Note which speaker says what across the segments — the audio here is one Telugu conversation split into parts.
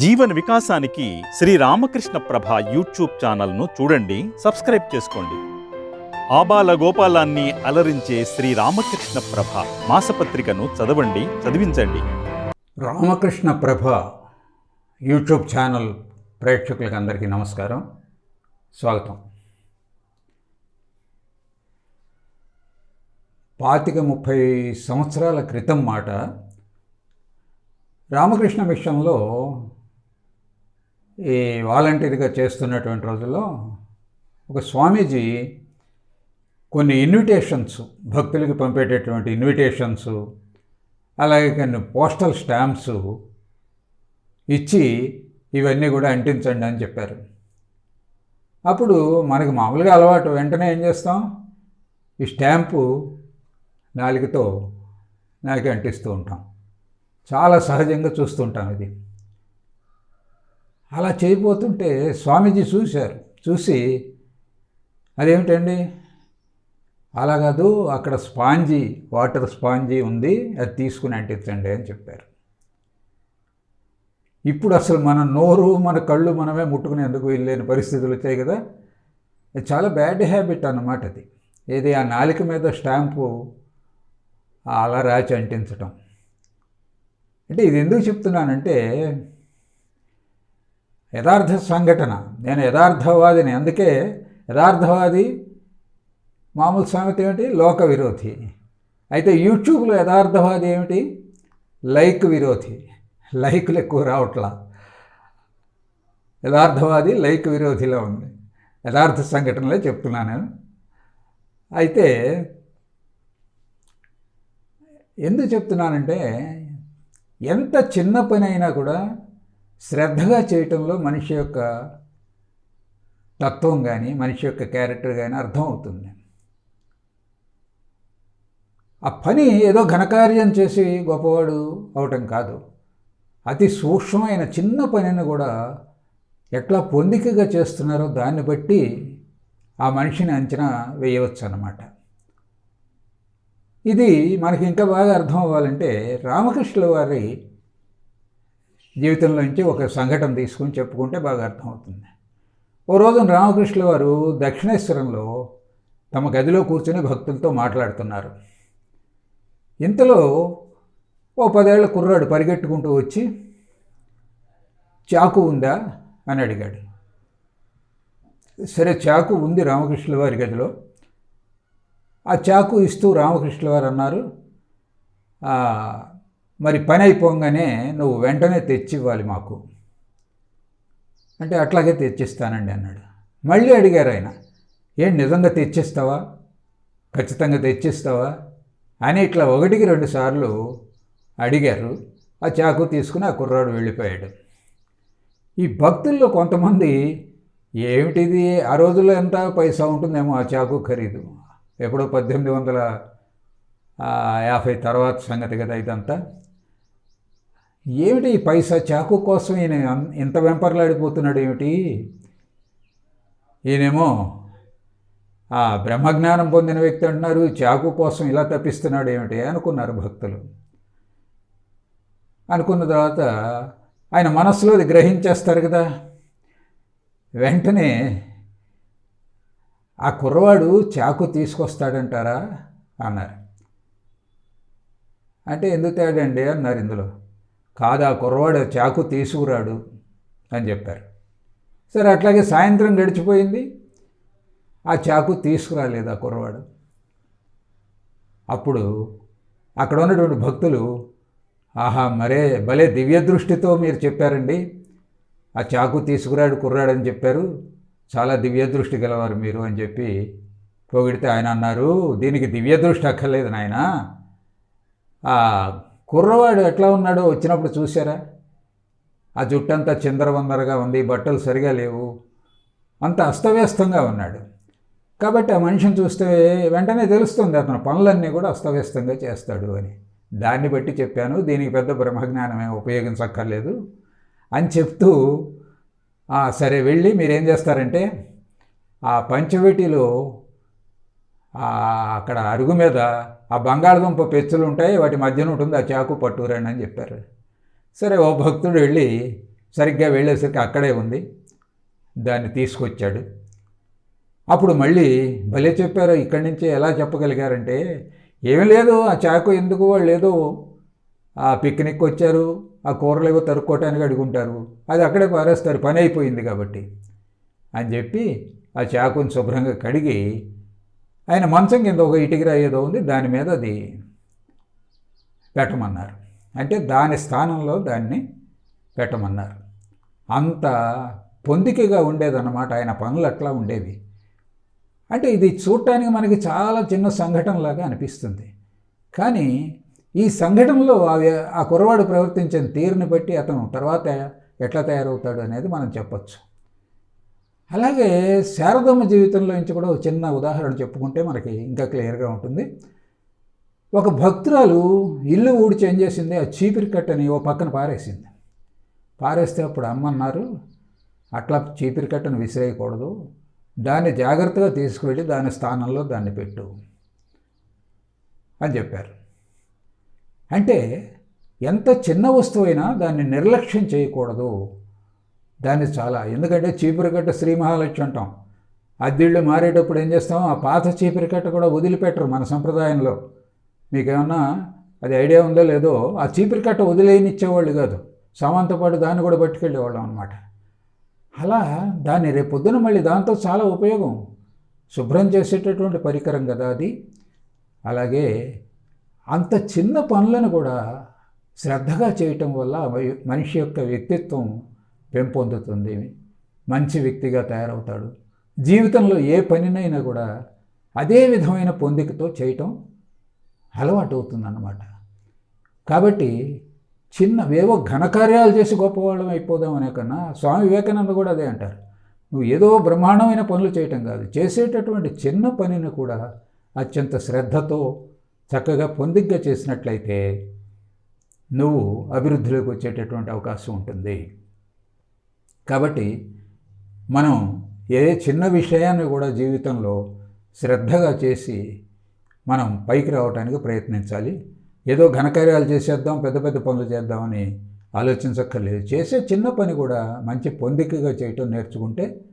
Speaker 1: జీవన వికాసానికి శ్రీ రామకృష్ణ ప్రభ యూట్యూబ్ ఛానల్ను చూడండి సబ్స్క్రైబ్ చేసుకోండి. ఆబాల గోపాలాన్ని అలరించే శ్రీ రామకృష్ణ ప్రభ మాసపత్రికను చదవండి చదివించండి.
Speaker 2: రామకృష్ణ ప్రభ యూట్యూబ్ ఛానల్ ప్రేక్షకులకు అందరికీ నమస్కారం స్వాగతం. పాతిక ముప్పై సంవత్సరాల క్రితం మాట రామకృష్ణ మిషన్లో ఈ వాలంటీర్గా చేస్తున్నటువంటి రోజుల్లో ఒక స్వామీజీ కొన్ని ఇన్విటేషన్స్ భక్తులకి పంపేటటువంటి ఇన్విటేషన్స్ అలాగే కొన్ని పోస్టల్ స్టాంప్స్ ఇచ్చి ఇవన్నీ కూడా అంటించండి అని చెప్పారు. అప్పుడు మనకి మామూలుగా అలవాటు వెంటనే ఏం చేస్తాం? ఈ స్టాంపు నాలుగుతో నాలుగు అంటిస్తూ ఉంటాం. చాలా సహజంగా చూస్తుంటాం ఇది. అలా చేయబోతుంటే స్వామీజీ చూశారు. చూసి అదేమిటండి? అలా కాదు అక్కడ స్పాంజీ వాటర్ స్పాంజీ ఉంది అది తీసుకుని అంటించండి అని చెప్పారు. ఇప్పుడు అసలు మన నోరు మన కళ్ళు మనమే ముట్టుకునేందుకు వెళ్ళలేని పరిస్థితులు వచ్చాయి కదా? చాలా బ్యాడ్ హ్యాబిట్ అన్నమాట అది. ఏది ఆ నాలిక మీద స్టాంపు అలా రాచి అంటించటం. అంటే ఇది ఎందుకు చెప్తున్నానంటే యథార్థ సంఘటన. నేను యథార్థవాదిని. అందుకే యథార్థవాది మామూలు సామెత ఏమిటి? లోక విరోధి. అయితే యూట్యూబ్లో యథార్థవాది ఏమిటి? లైక్ విరోధి. లైక్లు ఎక్కువ రావట్లా. యథార్థవాది లైక్ విరోధిలో ఉంది. యథార్థ సంఘటనలే చెప్తున్నాను అయితే ఎందుకు చెప్తున్నానంటే ఎంత చిన్న పని అయినా కూడా శ్రద్ధగా చేయటంలో మనిషి యొక్క తత్వం కానీ మనిషి యొక్క క్యారెక్టర్ కానీ అర్థం అవుతుంది. ఆ పని ఏదో ఘనకార్యం చేసి గొప్పవాడు అవటం కాదు. అతి సూక్ష్మమైన చిన్న పనిని కూడా ఎట్లా పొందికగా చేస్తున్నారో దాన్ని బట్టి ఆ మనిషిని అంచనా వేయవచ్చు అన్నమాట ఇది మనకి ఇంకా బాగా అర్థం అవ్వాలంటే రామకృష్ణుల వారి జీవితంలోంచి ఒక సంఘటన తీసుకుని చెప్పుకుంటే బాగా అర్థమవుతుంది. ఓ రోజున రామకృష్ణుల వారు దక్షిణేశ్వరంలో తమ గదిలో కూర్చొని భక్తులతో మాట్లాడుతున్నారు. ఇంతలో ఓ పదేళ్ళ కుర్రాడు పరిగెట్టుకుంటూ వచ్చి చాకు ఉందా? అని అడిగాడు. సరే చాకు ఉంది రామకృష్ణుల వారి గదిలో. ఆ చాకు ఇస్తూ రామకృష్ణుల వారు అన్నారు మరి పని అయిపోగానే నువ్వు వెంటనే తెచ్చివ్వాలి మాకు. అంటే అట్లాగే తెచ్చిస్తానండి అన్నాడు. మళ్ళీ అడిగారు ఆయన ఏం నిజంగా తెచ్చిస్తావా? ఖచ్చితంగా తెచ్చిస్తావా? అని ఇట్లా ఒకటికి రెండు సార్లు అడిగారు. ఆ చాకు తీసుకుని ఆ కుర్రాడు వెళ్ళిపోయాడు. ఈ భక్తుల్లో కొంతమంది ఏమిటిది? ఆ రోజుల్లో ఎంత పైసా ఉంటుందేమో ఆ చాకు ఖరీదు. ఎప్పుడో పద్దెనిమిది వందల యాభై తర్వాత సంగతి కదా ఇదంతా. ఏమిటి ఈ పైసా చాకు కోసం ఈయన ఇంత వెంపర్లాడిపోతున్నాడు ఏమిటి? ఈయనేమో ఆ బ్రహ్మజ్ఞానం పొందిన వ్యక్తి అంటున్నారు చాకు కోసం ఇలా తప్పిస్తున్నాడు ఏమిటి? అనుకున్నారు భక్తులు. అనుకున్న తర్వాత ఆయన మనస్సులో అది గ్రహించేస్తారు కదా. వెంటనే ఆ కుర్రవాడు చాకు తీసుకొస్తాడంటారా? అన్నారు. అంటే ఎందుకు తేడండి అన్నారు ఇందులో. కాదు ఆ కుర్రవాడు చాకు తీసుకురాడు అని చెప్పారు. సరే అట్లాగే సాయంత్రం గడిచిపోయింది. ఆ చాకు తీసుకురాలేదు ఆ కుర్రవాడు. అప్పుడు అక్కడ ఉన్నటువంటి భక్తులు ఆహా మరే భలే దివ్య దృష్టితో మీరు చెప్పారండి. ఆ చాకు తీసుకురాడు కుర్రాడని చెప్పారు. చాలా దివ్య దృష్టి గలవారు మీరు అని చెప్పి పొగిడితే ఆయన అన్నారు దీనికి దివ్య దృష్టి అక్కర్లేదు నాయన. కుర్రవాడు ఎట్లా ఉన్నాడో వచ్చినప్పుడు చూసారా ఆ జుట్టంతా చిందరవందరగా ఉంది బట్టలు సరిగా లేవు అంత అస్తవ్యస్తంగా ఉన్నాడు. కాబట్టి ఆ మనిషిని చూస్తే వెంటనే తెలుస్తుంది అతను పనులన్నీ కూడా అస్తవ్యస్తంగా చేస్తాడు అని. దాన్ని బట్టి చెప్పాను దీనికి పెద్ద బ్రహ్మజ్ఞానమే ఉపయోగించక్కర్లేదు అని చెప్తూ సరే వెళ్ళి మీరేం చేస్తారంటే ఆ పంచవటిలో అక్కడ అరుగు మీద ఆ బంగాళదుంప పెచ్చులు ఉంటాయి వాటి మధ్యన ఉంటుంది ఆ చాకు పట్టురండి అని చెప్పారు. సరే ఓ భక్తుడు వెళ్ళి సరిగ్గా వెళ్ళేసరికి అక్కడే ఉంది. దాన్ని తీసుకొచ్చాడు. అప్పుడు మళ్ళీ భలే చెప్పారు ఇక్కడి నుంచి ఎలా చెప్పగలిగారంటే ఏమీ లేదు ఆ చాకు ఎందుకు వాళ్ళు ఏదో ఆ పిక్నిక్ వచ్చారు ఆ కూరలు ఏవో తరుక్కోవటానికి అడుగుంటారు అది అక్కడే పారేస్తారు పని అయిపోయింది కాబట్టి అని చెప్పి ఆ చాకుని శుభ్రంగా కడిగి ఆయన మంచం కింద ఒక ఇటుకరా ఏదో ఉంది దాని మీద అది పెట్టమన్నారు. అంటే దాని స్థానంలో దాన్ని పెట్టమన్నారు. అంత పొందికగా ఉండేదన్నమాట ఆయన పనులు అట్లా ఉండేవి. అంటే ఇది చూడటానికి మనకి చాలా చిన్న సంఘటనలాగా అనిపిస్తుంది. కానీ ఈ సంఘటనలో ఆ ఆ కుర్రవాడు ప్రవర్తించిన తీరుని బట్టి అతను తర్వాత ఎట్లా తయారవుతాడు అనేది మనం చెప్పచ్చు. అలాగే శారదమ్మ జీవితంలో నుంచి కూడా ఒక చిన్న ఉదాహరణ చెప్పుకుంటే మనకి ఇంకా క్లియర్గా ఉంటుంది. ఒక భక్తురాలు ఇల్లు ఊడి ఏం చేసింది ఆ చీపిరి కట్టని ఓ పక్కన పారేసింది. పారేస్తే అప్పుడు అమ్మ అన్నారు అట్లా చీపిరి కట్టను విసిరేయకూడదు దాన్ని జాగ్రత్తగా తీసుకువెళ్ళి దాని స్థానంలో దాన్ని పెట్టు అని చెప్పారు. అంటే ఎంత చిన్న వస్తువైనా దాన్ని నిర్లక్ష్యం చేయకూడదు. దాన్ని చాలా ఎందుకంటే చీపురికట్ట శ్రీ మహాలక్ష్మి అంటాం. అద్దెళ్ళు మారేటప్పుడు ఏం చేస్తాం? ఆ పాత చీపురికట్ట కూడా వదిలిపెట్టరు మన సంప్రదాయంలో. మీకేమన్నా అది ఐడియా ఉందో లేదో? ఆ చీపురికట్ట వదిలేయనిచ్చేవాళ్ళు కాదు. సామాన్తో పాటు దాన్ని కూడా పట్టుకెళ్ళేవాళ్ళం అనమాట అలా దాన్ని రేపు పొద్దున మళ్ళీ దాంతో చాలా ఉపయోగం. శుభ్రం చేసేటటువంటి పరికరం కదా అది. అలాగే అంత చిన్న పనులను కూడా శ్రద్ధగా చేయటం వల్ల మనిషి యొక్క వ్యక్తిత్వం పెంపొందుతుంది. మంచి వ్యక్తిగా తయారవుతాడు. జీవితంలో ఏ పనినైనా కూడా అదే విధమైన పొందికతో చేయటం అలవాటు అవుతుందన్నమాట కాబట్టి చిన్న ఏవో ఘనకార్యాలు చేసి గొప్పవాళ్ళం అయిపోదాం అనే కన్నా స్వామి వివేకానంద కూడా అదే అంటారు. నువ్వు ఏదో బ్రహ్మాండమైన పనులు చేయటం కాదు. చేసేటటువంటి చిన్న పనిని కూడా అత్యంత శ్రద్ధతో చక్కగా పొందిగ్గా చేసినట్లయితే నువ్వు అభివృద్ధిలోకి వచ్చేటటువంటి అవకాశం ఉంటుంది. కాబట్టి మనం ఏ చిన్న విషయాన్ని కూడా జీవితంలో శ్రద్ధగా చేసి మనం పైకి రావడానికి ప్రయత్నించాలి. ఏదో ఘనకార్యాలు చేసేద్దాం పెద్ద పెద్ద పనులు చేద్దామని ఆలోచించక్కర్లేదు. చేసే చిన్న పని కూడా మంచి పొందికగా చేయటం నేర్చుకుంటే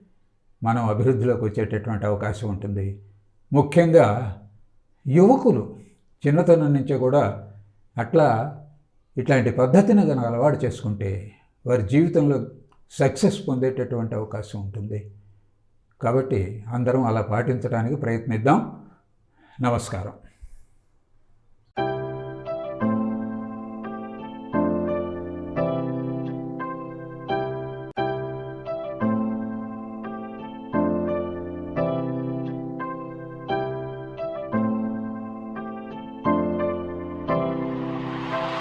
Speaker 2: మనం అభివృద్ధిలోకి వచ్చేటటువంటి అవకాశం ఉంటుంది. ముఖ్యంగా యువకులు చిన్నతనం నుంచే కూడా అట్లా ఇట్లాంటి పద్ధతిని కనుక అలవాటు చేసుకుంటే వారి జీవితంలో సక్సెస్ పొందేటటువంటి అవకాశం ఉంటుంది. కాబట్టి అందరం అలా పాటించడానికి ప్రయత్నిద్దాం. నమస్కారం.